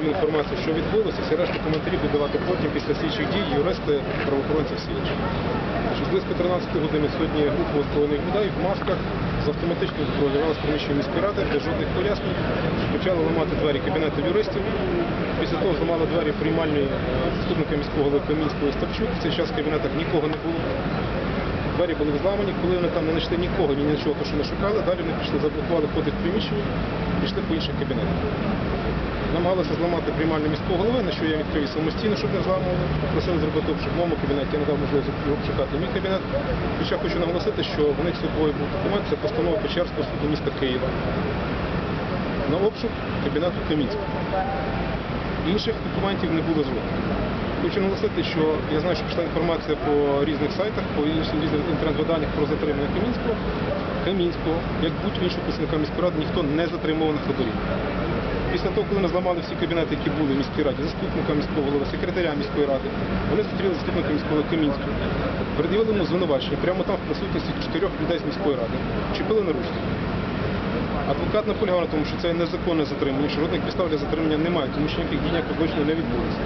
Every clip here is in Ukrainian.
доповідь інформацію, що відбулося, всі решта коментарі будуть давати потім після слідчих дій юристи, правоохоронці, всі інші. Значить, близько 13 години сьогодні група озброєних людей в масках з автоматичною зброєю з приміщення міської ради без жодних пояснень. Почали ламати двері кабінету юристів. Після того зламали двері приймальної е, заступника міського голови Камінського Ставчук. В цей час в кабінетах нікого не було. Двері були зламані, коли вони там не знайшли нікого, ні нічого, то, що не шукали, далі вони пішли, заблокували входи в приміщення, пішли по інших кабінетах. Намагалися зламати приймальну міського голови, на що я відкрив самостійно, щоб не зламували. Просили зробити обшук в моєму кабінеті, я надав можливість обшукати мій кабінет. Хоча хочу наголосити, що в них з собою був документ, це постанова Печерського суду міста Києва. На обшук кабінету Камінського. Інших документів не було жодних. Хочу наголосити, що я знаю, що пішла інформація по різних сайтах, по іншим різним інтернет-виданнях про затримання Камінського. Камінського, як будь-іншого представника міської ради, ніхто не затримував на ходорі. Після того, коли ми зламали всі кабінети, які були в міській раді, заступника міського голови, секретаря міської ради, вони зустріли заступника міського Камінського, пред'явили йому звинувачення прямо там в присутності чотирьох людей з міської ради. Чіпили на ручки. Адвокат наполягав на тому, що це незаконне затримання, що жодних підстав для затримання немає, тому що ніяких дій ніякого злочину не відбулося.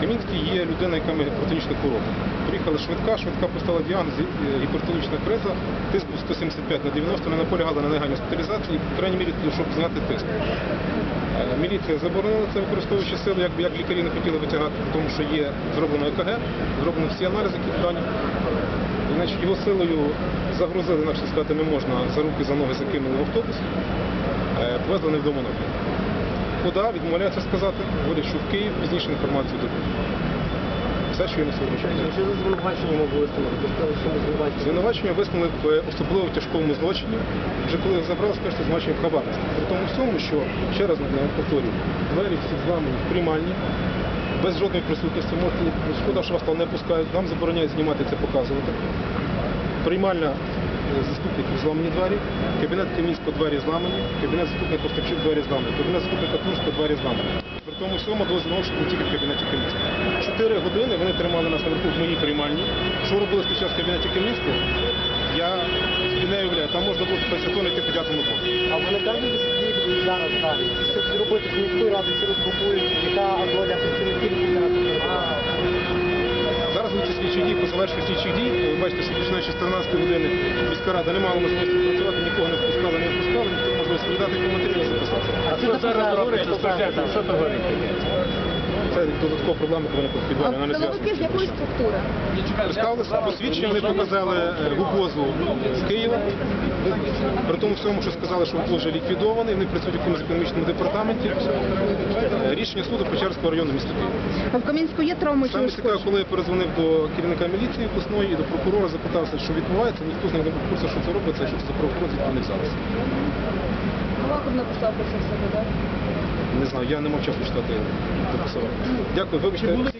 Камінський є людина, яка має гіпертонічну хворобу. Приїхала швидка, швидка поставила діагноз е, гіпертонічна криза, тиск був 175 на 90, не наполягала на негайній госпіталізації, в крайній мірі, щоб зняти тиск. Е, Міліція заборонила це, використовуючи сили, як, як лікарі не хотіли витягати, тому що є зроблено ЕКГ, зроблено всі аналізи, які дані. І, значить, його силою загрузили, інакше сказати, не можна, за руки, за ноги закинули в автобус, е, повезли невдома на Куди відмовляються сказати, говорять, що в Київ пізніше інформацію дадуть. Все, що я на сьогодні. Що за звинувачення ми звинувачення. Висунули в е, особливо тяжкому злочині. Вже коли їх забрали, скажете, звинувачення в хабарництві. При тому всьому, що, ще раз повторюю, двері всі зламані в приймальні, без жодної присутності. Можете, шкода, що вас там не пускають, нам забороняють знімати це, показувати. Приймальна е, заступників зламані двері, кабінет Камінського двері зламані, кабінет заступника Остапчук двері зламані, кабінет заступника Турського двері зламані. При тому всьому до знову тільки в кабінеті Камінського. Чотири години вони тримали нас наверху в моїй приймальні. Що робили під час кабінеті Камінського, я не уявляю. Там можна було йти по п'ятому колу. А вони там будуть зараз далі. Щоб зробити міської ради, чи розблокують, яка доля працівників міської ради. Зараз на слідчих дій, по завершенню слідчих дій, ви бачите, що починаючи з 13 години міська рада не мала можливості працювати, нікого не впускали, не впускали, ніхто не можливості віддати коментарі не записати. А що зараз спочатку? Що то говорить? Це додаткова проблема, яку вони підвали, вона не Силовики з якої структури? Представилися посвідчення, вони показали е, ГУКОЗу з Києва. При тому всьому, що сказали, що ГУКОЗ вже ліквідований, вони працюють в якомусь економічному департаменті. Рішення суду Печерського району міста Києва. А в Кам'янську є травми чи Саме цікаво, коли я перезвонив до керівника міліції обласної і до прокурора, запитався, що відбувається, ніхто з них не був курсі, що це робиться, що це правоохоронці не взялися. Аваков написав про це все, так? Не знаю, я не мав часу читати дописувати. Дякую, вибачте.